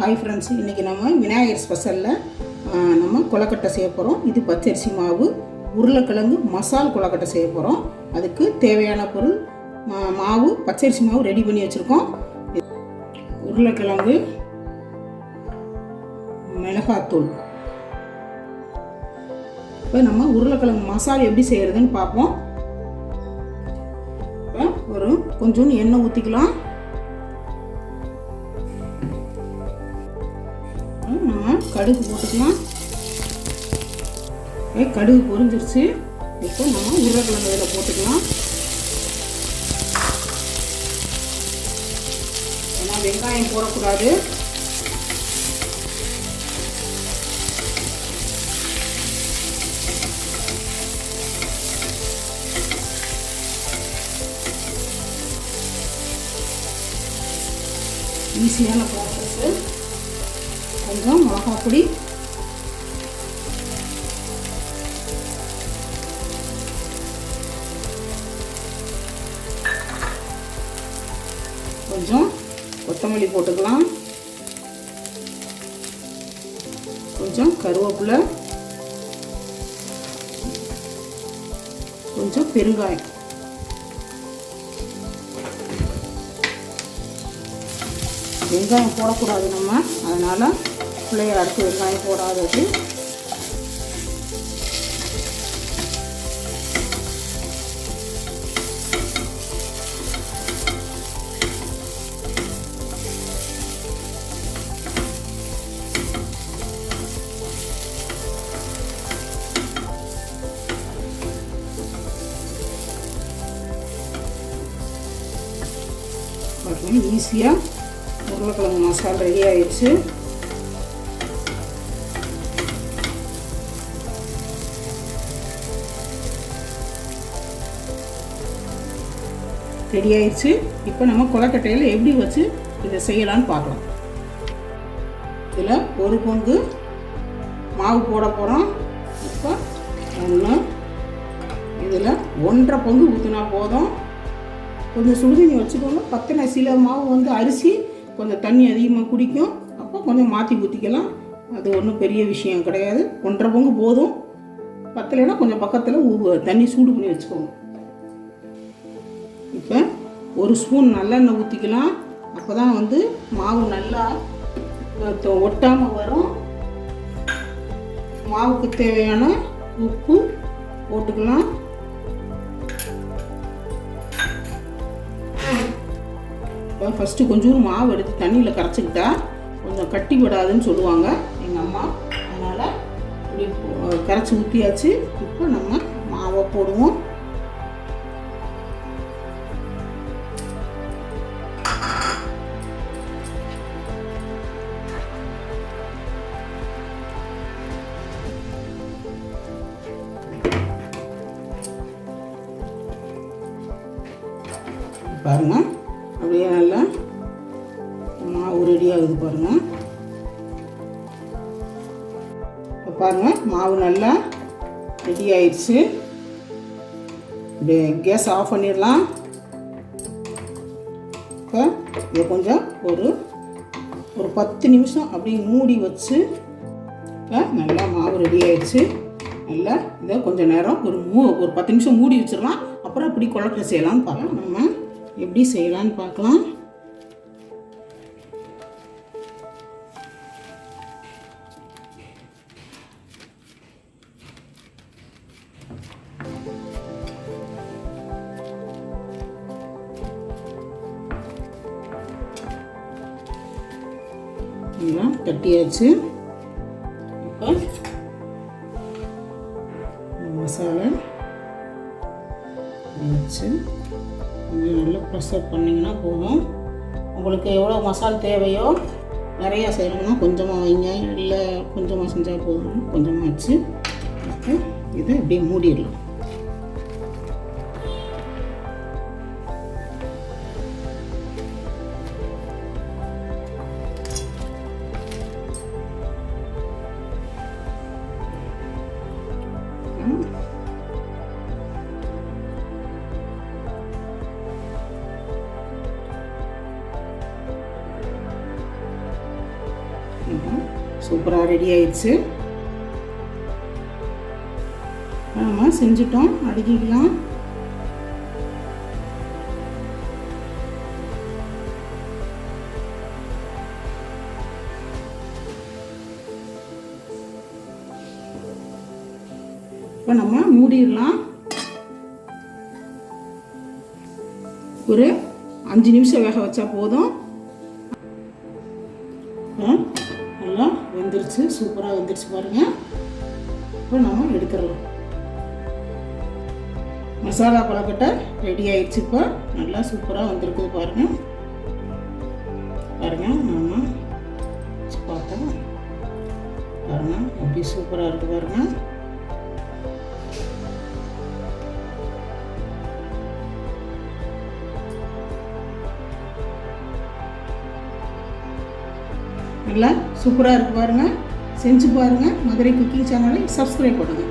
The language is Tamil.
ஹாய் ஃப்ரெண்ட்ஸ் இன்றைக்கி நம்ம விநாயகர் ஸ்பெஷலில் நம்ம கொலக்கட்டை செய்ய போகிறோம் இது பச்சரிசி மாவு உருளைக்கிழங்கு மசால் கொலக்கட்டை செய்ய போகிறோம் அதுக்கு தேவையான பொருள் மாவு பச்சரிசி மாவு ரெடி பண்ணி வச்சுருக்கோம். உருளைக்கிழங்கு மிளகாத்தூள். இப்போ நம்ம உருளைக்கிழங்கு மசால் எப்படி செய்கிறதுன்னு பார்ப்போம். இப்போ ஒரு கொஞ்சோண்டு எண்ணெய் ஊற்றிக்கலாம் நம்ம கடுகு போட்டுக்கலாம் கடுகு பொரிஞ்சிருச்சு. இப்போ நம்ம உருளைக்கிழங்கு இதில் போட்டுக்கலாம். ஏன்னா வெங்காயம் போடக்கூடாது. ஈஸியான ப்ராசஸ்ஸு கொஞ்சம் மிளகா பொடி. கொஞ்சம் கொத்தமல்லி போட்டுக்கலாம். கொஞ்சம் கருவேப்பிலை. கொஞ்சம் பெருங்காயம். வெங்காயம் போடக்கூடாது நம்ம. அதனால் பிள்ளைய அடுத்து வெங்காயம் போடாதது ஈஸியாக உருளைக்கிழங்கு மசாலா ரெடி ஆயிடுச்சு. ரெடி ஆயிடுச்சு இப்போ நம்ம கொலக்கட்டையில் எப்படி வச்சு இதை செய்யலாம்னு பார்க்கலாம். இதில் ஒரு பங்கு மாவு போட போகிறோம் இப்போ ஒன்று இதில் ஒன்றரை பங்கு ஊற்றினா போதும். கொஞ்சம் சுடுதண்ணி வச்சுக்கோங்க. பத்தின சில மாவு வந்து அரிசி கொஞ்சம் தண்ணி அதிகமாக குடிக்கும். அப்போ கொஞ்சம் மாற்றி ஊற்றிக்கலாம் அது ஒன்றும் பெரிய விஷயம் கிடையாது. ஒன்றரை பங்கு போதும். பத்தலைன்னா கொஞ்சம் பக்கத்தில் ஊ- தண்ணி சூடு பண்ணி வச்சுக்கோங்க. இப்போ ஒரு ஸ்பூன் நல்லெண்ணெய் ஊற்றிக்கலாம் அப்போ தான் வந்து மாவு நல்லா ஒட்டாமல் வரும். மாவுக்கு தேவையான உப்பு போட்டுக்கலாம். இப்போ ஃபஸ்ட்டு கொஞ்சோண்டு மாவு எடுத்து தண்ணியில் கரைச்சிக்கிட்டா கொஞ்சம் கட்டி விடாதுன்னு சொல்லுவாங்க எங்கள் அம்மா. அதனால் இப்படி கரைச்சி ஊற்றியாச்சு இப்போ நம்ம மாவை போடுவோம். பாருங்கள் அப்படியே நல்லா மாவு ரெடி ஆகுது பாருங்கள் இப்போ பாருங்க மாவு நல்லா ரெடி ஆயிடுச்சு. அப்படியே கேஸ் ஆஃப் பண்ணிடலாம். இப்போ இதை கொஞ்சம் ஒரு ஒரு பத்து நிமிஷம் அப்படியே மூடி வச்சு இப்போ நல்லா மாவு ரெடி ஆயிடுச்சு. நல்லா இதை கொஞ்சம் நேரம் ஒரு மூ ஒரு பத்து நிமிஷம் மூடி வச்சிடலாம். அப்புறம் இப்படி குழப்பம் செய்யலாம்னு பார்க்கலாம். நம்ம எப்படி செய்யலாம்னு பார்க்கலாம். எல்லாம் கட்டியாச்சு. இப்போ மசாலா வச்சு கொஞ்சம் நல்லா ப்ரெஷர் பண்ணிங்கன்னா போதும். உங்களுக்கு எவ்வளோ மசால் தேவையோ நிறையா செய்யணும்னா கொஞ்சமாக வைங்க. இல்லை கொஞ்சமாக செஞ்சால் போதும். கொஞ்சமாக வச்சு இதை அப்படியே மூடிடலாம். சூப்பராக ரெடி ஆயிடுச்சு. நம்ம செஞ்சிட்டோம். அடுக்கிக்கலாம். இப்போ நம்ம மூடிடலாம். ஒரு அஞ்சு நிமிஷம் வேக வச்சா போதும். வெந்துருச்சு. சூப்பராக வெந்துருச்சு பாருங்கள் இப்போ நம்ம எடுத்துடலாம். மசாலா கொலக்கட்டை ரெடி ஆயிடுச்சு இப்போ. நல்லா சூப்பராக வந்திருக்குது பாருங்கள் பாருங்கள் நம்ம வச்சு பார்ப்போம் பாருங்கள் எப்படி சூப்பராக இருக்குது பாருங்கள் நல்லா சூப்பராக இருக்கு பாருங்கள் செஞ்சு பாருங்கள் மதுரை குக்கிங் சேனலை சப்ஸ்கிரைப் பண்ணுங்கள்